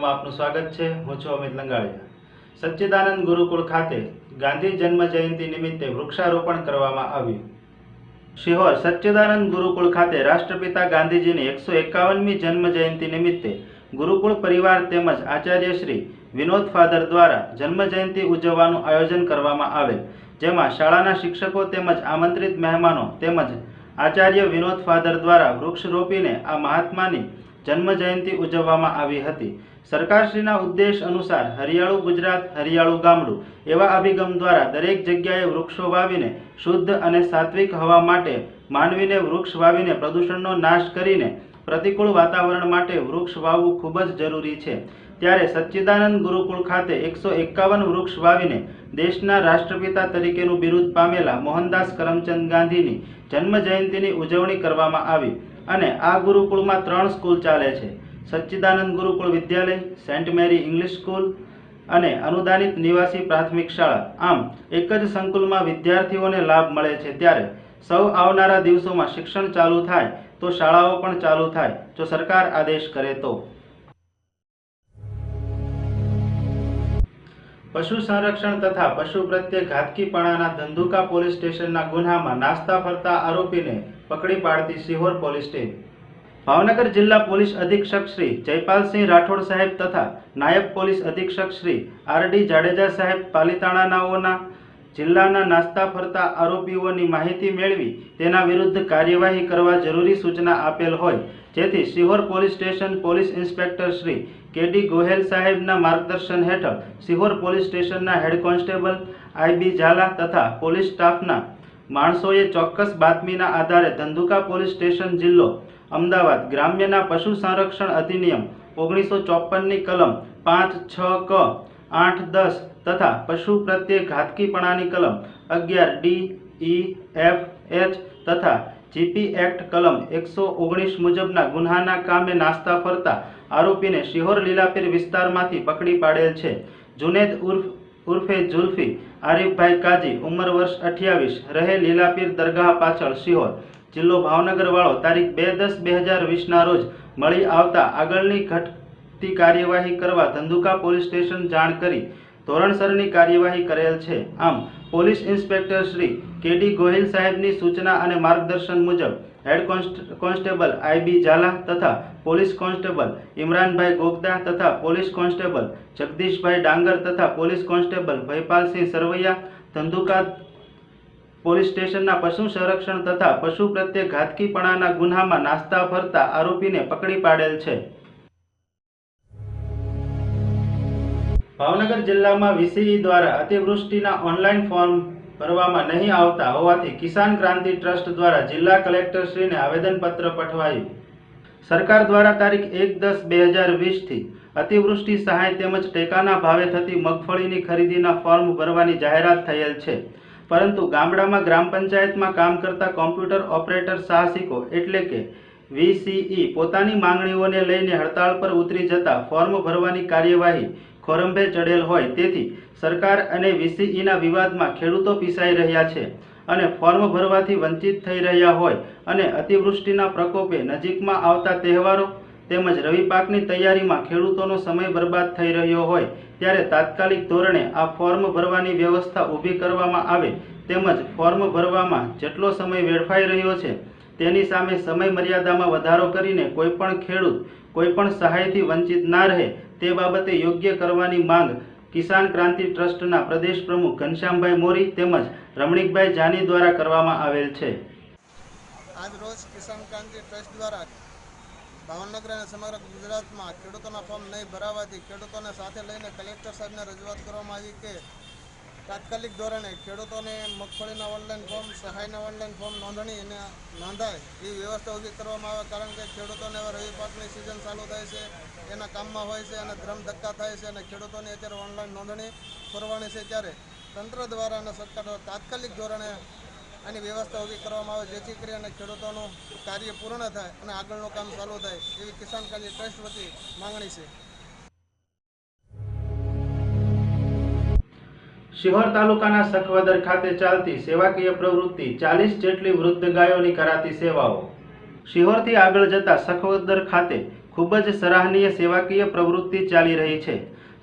ચેનલમાં આપનું સ્વાગત છે. હું છું અમિત લંગાળિયા સચ્ચિદાનંદ ગુરુકુળ ખાતે ગાંધી જન્મ જયંતિ નિમિત્તે વૃક્ષારોપણ કરવામાં આવ્યું. શિહોર સચ્ચિદાનંદ ગુરુકુળ ખાતે રાષ્ટ્રપિતા ગાંધીજીની એકસો એકાવનમી જન્મ જયંતિ નિમિત્તે ગુરુકુળ પરિવાર તેમજ આચાર્ય શ્રી વિનોદ ફાધર દ્વારા જન્મ જયંતિ ઉજવવાનું આયોજન કરવામાં આવેલ. જેમાં શાળાના શિક્ષકો તેમજ આમંત્રિત મહેમાનો તેમજ આચાર્ય વિનોદ ફાધર દ્વારા વૃક્ષ રોપીને આ મહાત્માની જન્મ જયંતિ ઉજવવામાં આવી હતી. સરકારશ્રીના ઉદ્દેશ અનુસાર હરિયાળું ગુજરાત, હરિયાળું ગામડું એવા અભિગમ દ્વારા દરેક જગ્યાએ વૃક્ષો વાવીને શુદ્ધ અને સાત્વિક હવા માટે માનવીને વૃક્ષ વાવીને પ્રદૂષણનો નાશ કરીને પ્રતિકૂળ વાતાવરણ માટે વૃક્ષ વાવવું ખૂબ જ જરૂરી છે. ત્યારે સચ્ચિદાનંદ ગુરુકુળ ખાતે એકસો એકાવન વૃક્ષ વાવીને દેશના રાષ્ટ્રપિતા તરીકેનું બિરુદ પામેલા મોહનદાસ કરમચંદ ગાંધીની જન્મ જયંતિની ઉજવણી કરવામાં આવી. અને આ ગુરુકુળમાં ત્રણ સ્કૂલ ચાલે છે. Sachchidanand Gurukul Vidyalaya, saint Mary English school અને અનુદાનિત નિવાસી પ્રાથમિક શાળા. આમ, એક જ સંકુલમાં વિદ્યાર્થીઓને લાભ મળે છે. ત્યારે સૌ આવનારા દિવસોમાં શિક્ષણ ચાલુ થાય, તો શાળાઓ પણ ચાલુ થાય. જો સરકાર આદેશ કરે તો. પશુ સંરક્ષણ તથા પશુ પ્રત્યે ઘાતકીપણાના ધંધુકા પોલીસ સ્ટેશનના ગુનામાં નાસ્તા ફરતા આરોપીને પકડી પાડતી સિહોર પોલીસ ટીમ. ભાવનગર જિલ્લા પોલીસ અધિક્ષક શ્રી જયપાલસિંહ રાઠોડ સાહેબ તથા નાયબ પોલીસ અધિક્ષક શ્રી આર ડી જાડેજા સાહેબ પાલિતાણાનાઓના જિલ્લાના નાસ્તા ફરતા આરોપીઓની માહિતી મેળવી તેના વિરુદ્ધ કાર્યવાહી કરવા જરૂરી સૂચના આપેલ હોય, જેથી Sihor police station police inspector Shri K D Gohel સાહેબના માર્ગદર્શન હેઠળ સિહોર પોલીસ સ્ટેશનના હેડ કોન્સ્ટેબલ આઈબી ઝાલા તથા પોલીસ સ્ટાફના માણસોએ ચોક્કસ બાતમીના આધારે ધંધુકા પોલીસ સ્ટેશન જિલ્લો અમદાવાદ ગ્રામ્યના પશુ સંરક્ષણ અધિનિયમ ઓગણીસો ચોપનની કલમ પાંચ, છ, ક, આઠ, દસ તથા પશુ પ્રત્યે ઘાતકીપણાની કલમ અગિયાર, ડી, ઈ, એફ, એચ તથા જીપી એક્ટ કલમ એકસો ઓગણીસ મુજબના ગુન્હાના કામે નાસ્તા ફરતા આરોપીને શિહોર લીલાપીર વિસ્તારમાંથી પકડી પાડેલ છે. જુનેદ ઉર્ફ ઉર્ફે જુલ્ફી, આરીફભાઈ કાજી, ઉંમર વર્ષ અઠ્યાવીસ, રહે લીલાપીર દરગાહ પાછળ શિહોર જિલ્લો ભાવનગર વાળો તારીખ બે દસ બે હજાર વીસના રોજ મળી આવતા આગળની ઘટતી કાર્યવાહી કરવા ધંધુકા પોલીસ સ્ટેશન જાણ કરી. ધોરણસરની કાર્યવાહી કરેલ છે. આમ, police inspector Shri K D Gohil સાહેબની સૂચના અને માર્ગદર્શન મુજબ હેડ કોન્સ્ટ- કોન્સ્ટેબલ આઈબી ઝાલા તથા પોલીસ કોન્સ્ટેબલ ઇમરાનભાઈ ગોગદા તથા પોલીસ કોન્સ્ટેબલ જગદીશભાઈ ડાંગર તથા police constable Bhaypalsinh Sarvaiya, Dhandhuka police સ્ટેશનના પશુ સંરક્ષણ તથા પશુ પ્રત્યે ઘાતકીપણાના ગુનામાં નાસ્તા ફરતા આરોપીને પકડી પાડેલ છે. ભાવનગર જિલ્લામાં વીસીઈ દ્વારા અતિવૃષ્ટિના ઓનલાઈન ફોર્મ ભરવામાં નહીં આવતા હોવાથી કિસાન ક્રાંતિ ટ્રસ્ટ દ્વારા જિલ્લા કલેક્ટરશ્રીને આવેદનપત્ર પઠવાયું. સરકાર દ્વારા તારીખ એક દસ બે હજાર વીસથી અતિવૃષ્ટિ સહાય તેમજ ટેકાના ભાવે થતી મગફળીની ખરીદીના ફોર્મ ભરવાની જાહેરાત થયેલ છે. પરંતુ ગામડામાં ગ્રામ પંચાયતમાં કામ કરતા કોમ્પ્યુટર ઓપરેટર સાહસિકો એટલે કે વીસીઈ પોતાની માંગણીઓને લઈને હડતાળ પર ઉતરી જતા ફોર્મ ભરવાની કાર્યવાહી ખોરંભે ચડેલ હોય તેથી સરકાર અને વીસીઈના વિવાદમાં ખેડૂતો પીસાઈ રહ્યા છે અને ફોર્મ ભરવાથી વંચિત થઈ રહ્યા હોય અને અતિવૃષ્ટિના પ્રકોપે નજીકમાં આવતા તહેવારો તેમજ રવિ પાકની તૈયારીમાં ખેડૂતોનો સમય બરબાદ થઈ રહ્યો હોય ત્યારે તાત્કાલિક ધોરણે આ ફોર્મ ભરવાની વ્યવસ્થા ઊભી કરવામાં આવે તેમજ ફોર્મ ભરવામાં જેટલો સમય વેડફાઈ રહ્યો છે તેની સામે સમય મર્યાદામાં વધારો કરીને કોઈપણ ખેડૂત કોઈપણ સહાયથી વંચિત ના રહે તે બાબતે યોગ્ય કરવાની માંગ કિસાન ક્રાંતિ ટ્રસ્ટના પ્રદેશ પ્રમુખ ઘનશ્યામભાઈ મોરી તેમજ રમણીકભાઈ જાની દ્વારા કરવામાં આવેલ છે. આજ રોજ કિસાન ક્રાંતિ ટ્રસ્ટ દ્વારા ભાવનગર અને સમગ્ર ગુજરાતમાં ખેડૂતોના ફોર્મ નહીં ભરાવાથી ખેડૂતોને સાથે લઈને કલેક્ટર સાહેબને રજૂઆત કરવામાં આવી કે તાત્કાલિક ધોરણે ખેડૂતોને મગફળીના ઓનલાઈન ફોર્મ, સહાયના ઓનલાઈન ફોર્મ નોંધણી અને નોંધાય એવી વ્યવસ્થા ઊભી કરવામાં આવે કારણ કે ખેડૂતોને હવે રવિ પાકની સિઝન ચાલુ થાય છે, એના કામમાં હોય છે અને ધ્રમ ધક્કા થાય છે અને ખેડૂતોની અત્યારે ઓનલાઈન નોંધણી કરવાની છે ત્યારે તંત્ર દ્વારા અને સરકાર દ્વારા તાત્કાલિક ધોરણે આની વ્યવસ્થા ઊભી કરવામાં આવે જેથી કરીને ખેડૂતોનું કાર્ય પૂર્ણ થાય અને આગળનું કામ ચાલુ થાય એવી કિસાન કાર્ય ટ્રસ્ટ વતી માંગણી છે. શિહોર તાલુકાના સખવદર ખાતે ચાલતી સેવાકીય પ્રવૃત્તિ ચાલીસ જેટલી વૃદ્ધ ગાયોની કરાતી સેવાઓ. શિહોરથી આગળ જતા સખવદર ખાતે ખૂબ જ સરાહનીય સેવાકીય પ્રવૃત્તિ ચાલી રહી છે.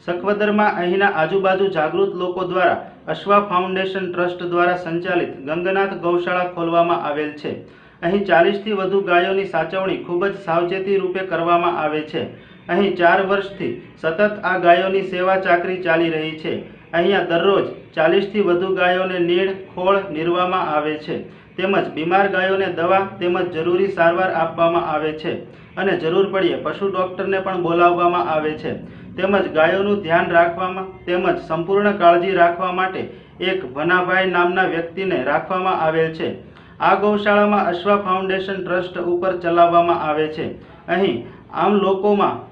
સખવદરમાં અહીંના આજુબાજુ જાગૃત લોકો દ્વારા અશ્વા ફાઉન્ડેશન ટ્રસ્ટ દ્વારા સંચાલિત ગંગનાથ ગૌશાળા ખોલવામાં આવેલ છે. અહીં ચાલીસથી વધુ ગાયોની સાચવણી ખૂબ જ સાવચેતી રૂપે કરવામાં આવે છે. અહીં ચાર વર્ષથી સતત આ ગાયોની સેવા ચાકરી ચાલી રહી છે. અહીંયા દરરોજ ચાલીસથી વધુ ગાયોને નીડ ખોળ નીરવામાં આવે છે. તેમજ બીમાર ગાયોને દવા તેમજ જરૂરી સારવાર આપવામાં આવે છે. અને જરૂર પડીએ પશુ ડૉક્ટરને પણ બોલાવવામાં આવે છે. તેમજ ગાયોનું ધ્યાન રાખવામાં તેમજ સંપૂર્ણ કાળજી રાખવા માટે એક વનાભાઈ નામના વ્યક્તિને રાખવામાં આવેલ છે. આ ગૌશાળામાં અશ્વા ફાઉન્ડેશન ટ્રસ્ટ ઉપર ચલાવવામાં આવે છે. અહીં આમ લોકોમાં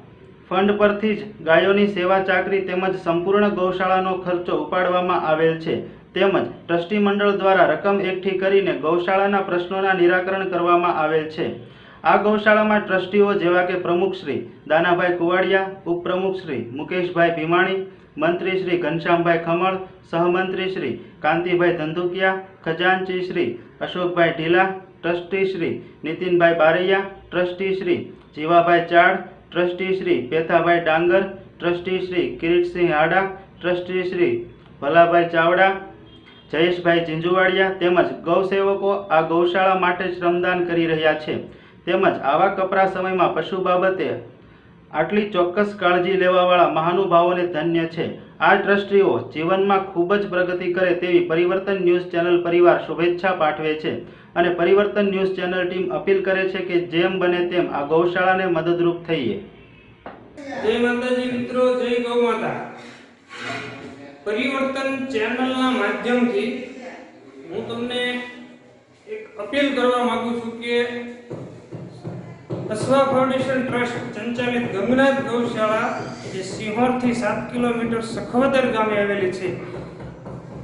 ફંડ પરથી જ ગાયોની સેવા ચાકરી તેમજ સંપૂર્ણ ગૌશાળાનો ખર્ચો ઉપાડવામાં આવેલ છે. તેમજ ટ્રસ્ટી મંડળ દ્વારા રકમ એકઠી કરીને ગૌશાળાના પ્રશ્નોના નિરાકરણ કરવામાં આવેલ છે. આ ગૌશાળામાં ટ્રસ્ટીઓ જેવા કે પ્રમુખશ્રી દાનાભાઈ કુવાડિયા ઉપપ્રમુખશ્રી મુકેશભાઈ ભીમાણી, મંત્રી શ્રી ઘનશ્યામભાઈ khaman, સહમંત્રી Shri Kantibhai ધંધુકિયા, ખજાનચી Shri Ashokbhai Dhila, trustee Shri Nitinbhai Baraiya, trustee Shri Jivabhai Chad trustee Shri Pethabhai Dangar, trustee Shri Kiritsinh Hada trustee Shri Bhalabhai Chavda, Jayeshbhai Jhinjhuvadiya તેમજ ગૌસેવકો આ ગૌશાળા માટે શ્રમદાન કરી રહ્યા છે. તેમજ આવા કપરા સમયમાં પશુ બાબતે આટલી ચોક્કસ કાળજી લેવાવાળા મહાનુભાવોને ધન્ય છે. આ ટ્રસ્ટીઓ જીવનમાં ખૂબ જ પ્રગતિ કરે તેવી પરિવર્તન ન્યૂઝ ચેનલ પરિવાર શુભેચ્છા પાઠવે છે. અને પરિવર્તન ન્યૂઝ ચેનલ ટીમ અપીલ કરે છે કે જેમ બને તેમ આ ગૌશાળાને મદદરૂપ થઈએ. જય માતાજી મિત્રો, જય ગૌ માતા. પરિવર્તન ચેનલના માધ્યમથી હું તમને એક અપીલ કરવા માંગુ છું કે અશ્વા ફાઉન્ડેશન ટ્રસ્ટ સંચાલિત ગંગનાથ ગૌશાળા, જે સિંહોરથી સાત કિલોમીટર સખવદર ગામે આવેલી છે,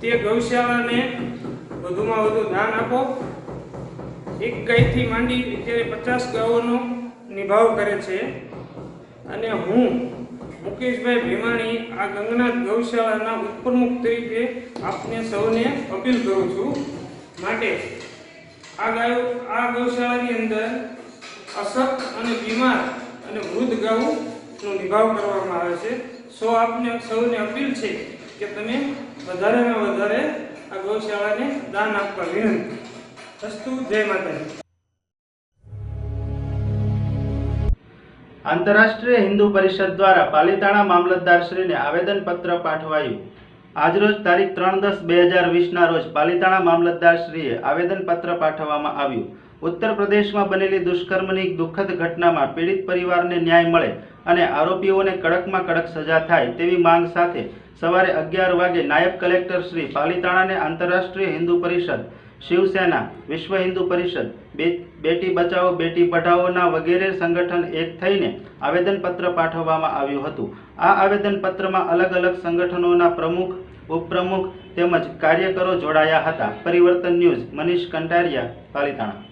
તે ગૌશાળાને વધુમાં વધુ ધ્યાન આપો. એક ગાયથી માંડી અત્યારે પચાસ ગાયોનો નિભાવ કરે છે. અને હું, મુકેશભાઈ ભીમાણી, આ ગંગનાથ ગૌશાળાના ઉપપ્રમુખ તરીકે આપને સૌને અપીલ કરું છું માટે આ ગાયો, આ ગૌશાળાની અંદર અશક્ત અને બીમાર અને વૃદ્ધ ગાઉનો નિભાવ કરવામાં આવે છે. સો આપને સૌને અપીલ છે કે તમે વધારેમાં વધારે આ ગૌશાળાને દાન આપવા વિનંતી. અસ્તુ જય હિન્દુ પરિષદ દ્વારા પાલિતાણા મામલતદારશ્રીને આવેદનપત્ર પાઠવાયું. આજરોજ તારીખ ત્રણ દસ બે હજાર વીસના રોજ પાલિતાણા મામલતદારશ્રીએ આવેદનપત્ર પાઠવવામાં આવ્યું. ઉત્તર પ્રદેશમાં બનેલી દુષ્કર્મની દુઃખદ ઘટનામાં પીડિત પરિવારને ન્યાય મળે અને આરોપીઓને કડકમાં કડક સજા થાય તેવી માંગ સાથે સવારે અગિયાર વાગે નાયબ કલેક્ટર શ્રી પાલિતાણાને આંતરરાષ્ટ્રીય હિન્દુ પરિષદ શિવસેના, વિશ્વ હિન્દુ પરિષદ બેટી બચાવો, બેટી પઢાઓના વગેરે સંગઠન એક થઈને આવેદનપત્ર પાઠવવામાં આવ્યું હતું. આ આવેદનપત્રમાં અલગ અલગ સંગઠનોના પ્રમુખ, ઉપપ્રમુખ તેમજ કાર્યકરો જોડાયા હતા. પરિવર્તન ન્યૂઝ, મનીષ કંટારિયા, પાલિતાણા.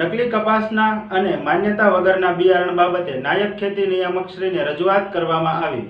નકલી કપાસના અને માન્યતા વગરના બિયારણ બાબતે નાયબ ખેતી નિયામકશ્રીને રજૂઆત કરવામાં આવી.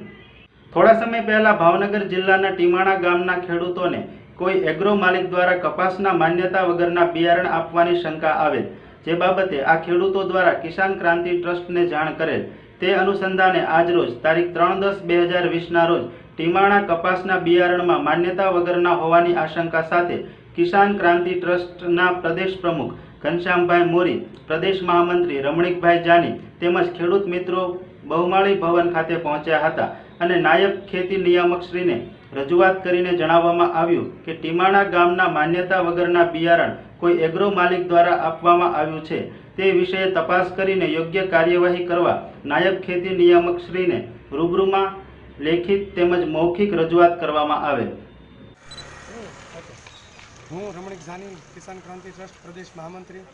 થોડા સમય પહેલા ભાવનગર જિલ્લાના ટીમાણા ગામના ખેડૂતોને કોઈ એગ્રો માલિક દ્વારા કપાસના માન્યતા વગરના બિયારણ આપવાની શંકા આવેલ, જે બાબતે આ ખેડૂતો દ્વારા કિસાન ક્રાંતિ ટ્રસ્ટને જાણ કરેલ. તે અનુસંધાને આજરોજ તારીખ ત્રણ દસ બે હજાર વીસના રોજ, ટીમાણા કપાસના બિયારણમાં માન્યતા વગરના હોવાની આશંકા સાથે કિસાન ક્રાંતિ ટ્રસ્ટના પ્રદેશ પ્રમુખ ઘનશ્યામભાઈ મોરી, પ્રદેશ મહામંત્રી રમણીકભાઈ જાની તેમજ ખેડૂત મિત્રો બહુમાળી ભવન ખાતે પહોંચ્યા હતા અને નાયબ ખેતી નિયામકશ્રીને રજૂઆત કરીને જણાવવામાં આવ્યું કે ટીમાણા ગામના માન્યતા વગરના બિયારણ કોઈ એગ્રો માલિક દ્વારા આપવામાં આવ્યું છે. તે વિષયે તપાસ કરીને યોગ્ય કાર્યવાહી કરવા નાયબ ખેતી નિયામકશ્રીને રૂબરૂમાં લેખિત તેમજ મૌખિક રજૂઆત કરવામાં આવે. હું રમણીક જાની, કિસાન ક્રાંતિ ટ્રસ્ટ, પ્રદેશ મહામંત્રી.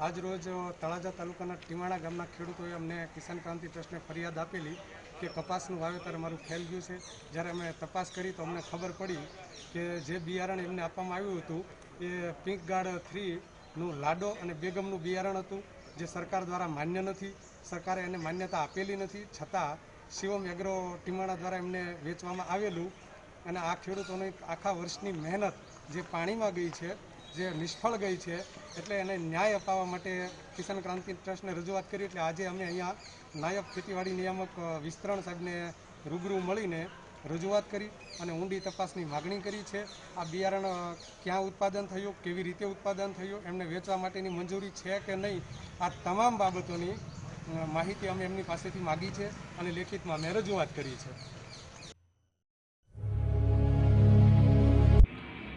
આજ રોજ તળાજા તાલુકાના ટીમાણા ગામના ખેડૂતોએ અમને કિસાન ક્રાંતિ ટ્રસ્ટને ફરિયાદ આપેલી કે કપાસનું વાવેતર અમારું ફેલ ગયું છે. જ્યારે અમે તપાસ કરી તો અમને ખબર પડી કે જે બિયારણ એમને આપવામાં આવ્યું હતું એ પિંક ગાર્ડ થ્રીનું લાડો અને બેગમનું બિયારણ હતું, જે સરકાર દ્વારા માન્ય નથી. સરકારે એને માન્યતા આપેલી નથી. છતાં શિવમ એગ્રો ટીમાણા દ્વારા એમને વેચવામાં આવેલું અને આ ખેડૂતોની આખા વર્ષની મહેનત જે પાણીમાં ગઈ છે જે નિષ્ફળ ગઈ છે, એટલે એને ન્યાય અપાવવા માટે કિસાન ક્રાંતિ ટ્રસ્ટને રજૂઆત કરી, એટલે આજે અમે અહીંયા નાયબ ખેતીવાડી નિયામક વિસ્તરણ સાહેબને રૂબરૂ મળીને રજૂઆત કરી અને ઊંડી તપાસની માગણી કરી છે. આ બિયારણ ક્યાં ઉત્પાદન થયું, કેવી રીતે ઉત્પાદન થયું, એમને વેચવા માટેની મંજૂરી છે કે નહીં, આ તમામ બાબતોની માહિતી અમે એમની પાસેથી માગી છે અને લેખિતમાં અમે રજૂઆત કરી છે.